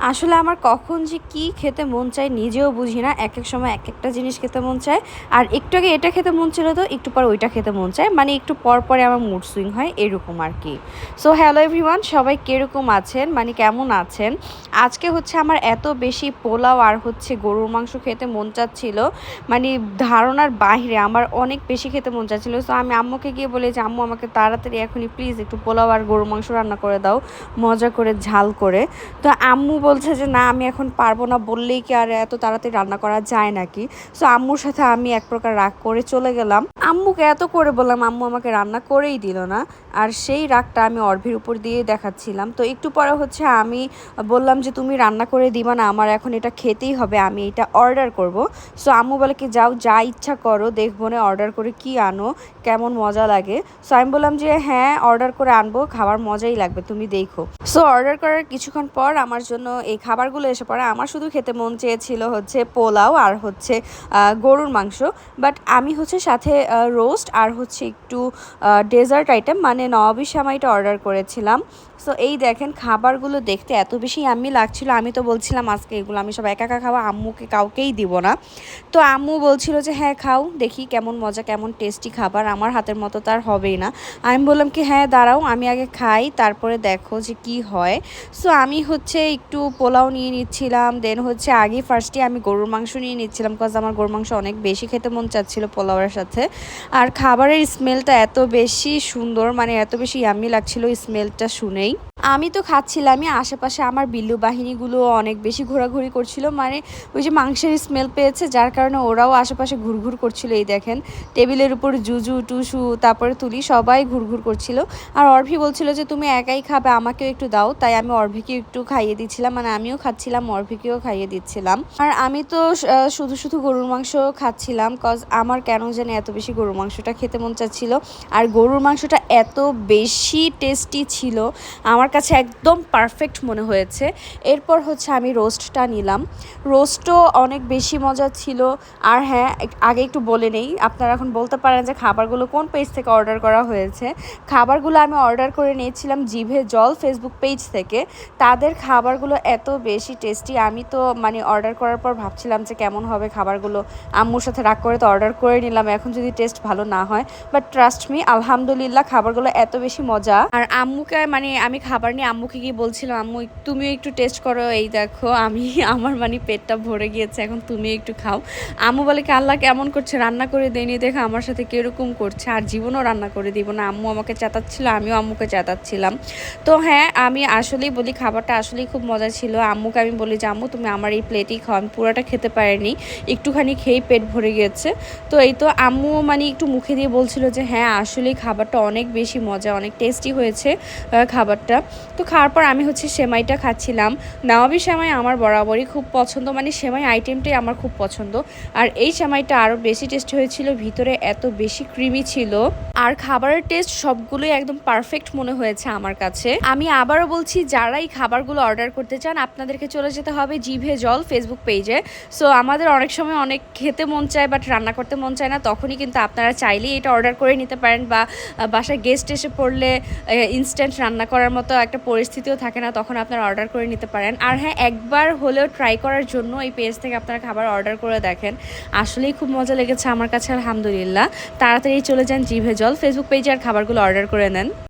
আসলে আমার কখন যে কি খেতে মন চায় নিজেও বুঝি না। এক এক সময় এক একটা জিনিস খেতে মন চায়। আর একটু আগে এটা খেতে মন ছিল তো, একটু পর ওইটা খেতে মন চায়। মানে একটু পর পরে আমার মুড সুইং হয় এরকম আর কি। সো হ্যালো এভরিওয়ান সবাই কীরকম আছেন? মানে কেমন আছেন? আজকে হচ্ছে আমার এত বেশি পোলাও আর হচ্ছে গরুর মাংস খেতে মন চাচ্ছিল। মানে ধারণার বাইরে আমার অনেক বেশি খেতে মন চাচ্ছিল। সো আমি আম্মুকে গিয়ে বলি যে, আম্মু, আমাকে তাড়াতাড়ি এখনই প্লিজ একটু পোলাও আর গরুর মাংস রান্না করে দাও। মজা করে, ঝাল করে। তো আম্মু বলছে যে, না, আমি এখন পারব না। বললেই কি আর এত তাড়াতাড়ি রান্না করা যায় নাকি? সো আম্মুর সাথে আমি এক প্রকার রাগ করে চলে গেলাম। আম্মুকে এত করে বললাম, আম্মু আমাকে রান্না করেই দিল না। আর সেই রাগটা আমি অর্ভির উপর দিয়ে দেখাচ্ছিলাম। তো একটু পরে হচ্ছে আমি বললাম যে, তুমি রান্না করে দিবা না, আমার এখন এটা খেতেই হবে, আমি এটা অর্ডার করব। সো আম্মু বলে কি, যাও, যা ইচ্ছা করো, দেখব না অর্ডার করে কি আনো, কেমন মজা লাগে। সো আমি বললাম যে হ্যাঁ অর্ডার করে আনব, খাবার মজাই লাগবে, তুমি দেখো। সো অর্ডার করার কিছুক্ষণ পর আমার জন্য এই খাবারগুলো এসে পড়ে। আমার শুধু খেতে মন চেয়েছিল হচ্ছে পোলাও আর হচ্ছে গরুর মাংস। বাট আমি হচ্ছে সাথে রোস্ট আর হচ্ছে একটু ডেজার্ট আইটেম মানে নবাবি সামাইটা অর্ডার করেছিলাম। সো এই দেখেন খাবারগুলো দেখতে এত বেশি আমি লাগছিল, আমি তো বলছিলাম আজকে এগুলো আমি সব একা একা খাওয়া আম্মুকে কাউকেই দিব না। তো আম্মু বলছিল যে হ্যাঁ খাও, দেখি কেমন মজা, কেমন টেস্টি খাবার, আমার হাতের মতো তার হবেই না। আমি বললাম কি হ্যাঁ দাঁড়াও, আমি আগে খাই, তারপরে দেখো যে কি হয়। সো আমি হচ্ছে একটু পোলাও নিয়ে নিচ্ছিলাম দেন হচ্ছে আগে ফার্স্টে আমি গরুর মাংস নিয়ে নিচ্ছিলাম কজ আমার গরুর মাংস অনেক বেশি খেতে মন চাচ্ছিল পোলাওয়ের সাথে। আর খাবারের স্মেলটা এত বেশি সুন্দর মানে এত বেশি ইয়াম্মি লাগছিল স্মেলটা শুনেই। আমি তো খাচ্ছিলামই, আশেপাশে আমার বিল্লু বাহিনীগুলো অনেক বেশি ঘোরাঘুরি করছিল মানে ওই যে মাংসের স্মেল পেয়েছে, যার কারণে ওরাও আশেপাশে ঘুরঘুর করছিল, এই দেখেন। টেবিলের উপর জুজু, টুসু, তারপরে তুলি, সবাই ঘুরঘুর করছিল। আর অর্ভি বলছিল যে, তুমি একাই খাবে, আমাকেও একটু দাও। তাই আমি অর্ভিকে একটু খাইয়ে দিচ্ছিলাম মানে আমিও খাচ্ছিলাম, অর্ভিকেও খাইয়ে দিচ্ছিলাম। আর আমি তো শুধু শুধু গরুর মাংস খাচ্ছিলাম কজ আমার কেন জানি এত বেশি গরুর মাংসটা খেতে মন চাচ্ছিল। আর গরুর মাংসটা এত বেশি টেস্টি ছিল, আমার কাছে একদম পারফেক্ট মনে হয়েছে। এরপর হচ্ছে আমি রোস্টটা নিলাম। রোস্টও অনেক বেশি মজা ছিল। আর হ্যাঁ আগে একটু বলে নেই, আপনারা এখন বলতে পারেন যে খাবারগুলো কোন পেজ থেকে অর্ডার করা হয়েছে। খাবারগুলো আমি অর্ডার করে নিয়েছিলাম জিভে জল ফেসবুক পেজ থেকে। তাদের খাবারগুলো এত বেশি টেস্টি আমি তো মানে অর্ডার করার পর ভাবছিলাম যে কেমন হবে খাবারগুলো। আম্মুর সাথে রাগ করে তো অর্ডার করে নিলাম, এখন যদি টেস্ট ভালো না হয়। বাট ট্রাস্ট মি আলহামদুলিল্লাহ খাবারগুলো এত বেশি মজা। আর আম্মুকে মানে আমি খাবার নিয়ে আম্মুকে গিয়ে বলছিলাম, আম্মু তুমিও একটু টেস্ট করো, এই দেখো, আমি, আমার মানে পেটটা ভরে গিয়েছে, এখন তুমি একটু খাও। আম্মু বলে কি, আল্লাহ কেমন করছে, রান্না করে দেয়নি, দেখে আমার সাথে কীরকম করছে, আর জীবনও রান্না করে দিব না। আম্মু আমাকে চেতাচ্ছিল আমিও আম্মুকে চেতাচ্ছিলাম তো হ্যাঁ আমি আসলেই বলি, খাবারটা আসলেই খুব মজা ছিল। আম্মুকে আমি বলি যে, আম্মু, তুমি আমার এই প্লেটেই খাও, আমি পুরোটা খেতে পারিনি, একটুখানি খেয়েই পেট ভরে গিয়েছে। তো এই তো আম্মু মানে একটু মুখে দিয়ে বলছিল যে হ্যাঁ আসলেই খাবারটা অনেক বেশি মজা, অনেক টেস্টি হয়েছে খাবারটা। তো খাওয়ার পর আমি হচ্ছে সেমাইটা খাচ্ছিলাম। নবাবি সেমাই আমার বরাবরই খুব পছন্দ মানে সেমাই আইটেমটাই আমার খুব পছন্দ। আর এই সেমাইটা আরও বেশি টেস্ট হয়েছিল, ভিতরে এত বেশি ক্রিমি ছিল। আর খাবারের টেস্ট সবগুলোই একদম পারফেক্ট মনে হয়েছে আমার কাছে। আমি আবারও বলছি, যারা এই খাবারগুলো অর্ডার করতে চান, আপনাদেরকে চলে যেতে হবে জিভে জল ফেসবুক পেজে। সো আমাদের অনেক সময় অনেক খেতে মন চায়, বাট রান্না করতে মন চায় না, তখনই কিন্তু আপনারা চাইলেই এটা অর্ডার করে নিতে পারেন বা, বাসায় গেস্ট এসে পড়লে ইনস্ট্যান্ট রান্না করার মতো একটা পরিস্থিতিও থাকে না, তখন আপনারা অর্ডার করে নিতে পারেন। আর হ্যাঁ একবার হলেও ট্রাই করার জন্য এই পেজ থেকে আপনারা খাবার অর্ডার করে দেখেন। আসলেই খুব মজা লেগেছে আমার কাছে, আলহামদুলিল্লাহ। তাড়াতাড়ি চলে যান জিভে জল। ফেসবুক পেজে আর খাবারগুলো অর্ডার করে নেন।